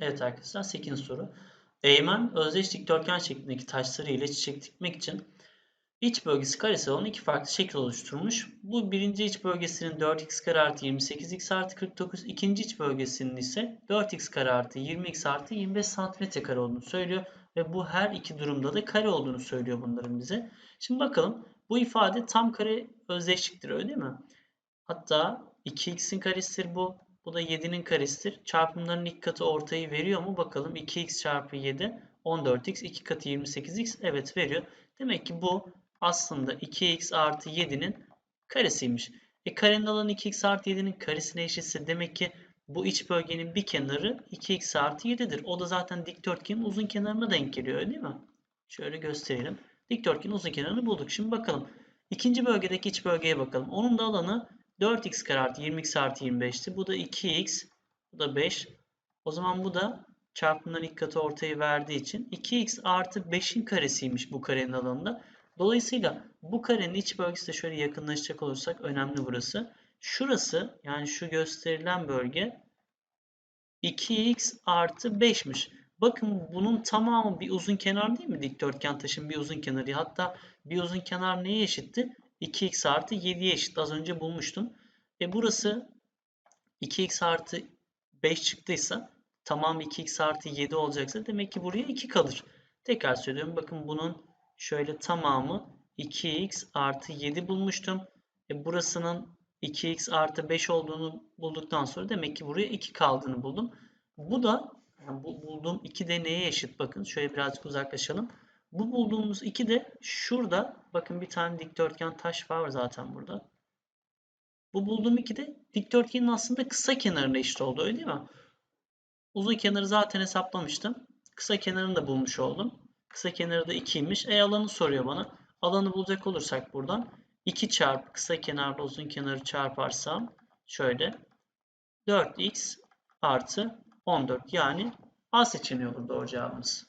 Evet arkadaşlar 8. soru. Eğmen özdeş dikdörtgen şeklindeki taşları ile çiçek dikmek için iç bölgesi karesi olan iki farklı şekil oluşturmuş. Bu birinci iç bölgesinin 4x kare artı 28x artı 49, ikinci iç bölgesinin ise 4x kare artı 20x artı 25 santimetre kare olduğunu söylüyor. Ve bu her iki durumda da kare olduğunu söylüyor bunların bize. Şimdi bakalım bu ifade tam kare özdeşliktir öyle değil mi? Hatta 2x'in karesidir bu. Bu da 7'nin karesidir. Çarpımların ilk katı ortayı veriyor mu? Bakalım 2x çarpı 7 14x 2 katı 28x evet veriyor. Demek ki bu aslında 2x artı 7'nin karesiymiş. E karenin alanı 2x artı 7'nin karesine eşitse demek ki bu iç bölgenin bir kenarı 2x artı 7'dir. O da zaten dikdörtgenin uzun kenarına denk geliyor değil mi? Şöyle gösterelim. Dikdörtgenin uzun kenarını bulduk. Şimdi bakalım. İkinci bölgedeki iç bölgeye bakalım. Onun da alanı 4x kare artı 20x artı 25'ti. Bu da 2x. Bu da 5. O zaman bu da çarpımların ilk katı ortayı verdiği için 2x artı 5'in karesiymiş bu karenin alanında. Dolayısıyla bu karenin iç bölgesi de şöyle yakınlaşacak olursak önemli burası. Şurası yani şu gösterilen bölge 2x artı 5'miş. Bakın bunun tamamı bir uzun kenar değil mi? Dikdörtgen taşın bir uzun kenarı. Hatta bir uzun kenar neye eşitti? 2x artı 7'ye eşit. Az önce bulmuştum. E burası 2x artı 5 çıktıysa tamam 2x artı 7 olacaksa demek ki buraya 2 kalır. Tekrar söylüyorum. Bakın bunun şöyle tamamı 2x artı 7 bulmuştum. E burasının 2x artı 5 olduğunu bulduktan sonra demek ki buraya 2 kaldığını buldum. Bu da yani bu bulduğum 2 de neye eşit? Bakın şöyle birazcık uzaklaşalım. Bu bulduğumuz 2 de şurada bakın bir tane dikdörtgen taş var zaten burada. Bu bulduğum 2 de dikdörtgenin aslında kısa kenarına eşit oldu öyle değil mi? Uzun kenarı zaten hesaplamıştım. Kısa kenarını da bulmuş oldum. Kısa kenarı da 2'ymiş. E alanı soruyor bana. Alanı bulacak olursak buradan 2 çarpı kısa kenarla uzun kenarı çarparsam şöyle 4x artı 14 yani A seçeneği olur doğru cevabımız.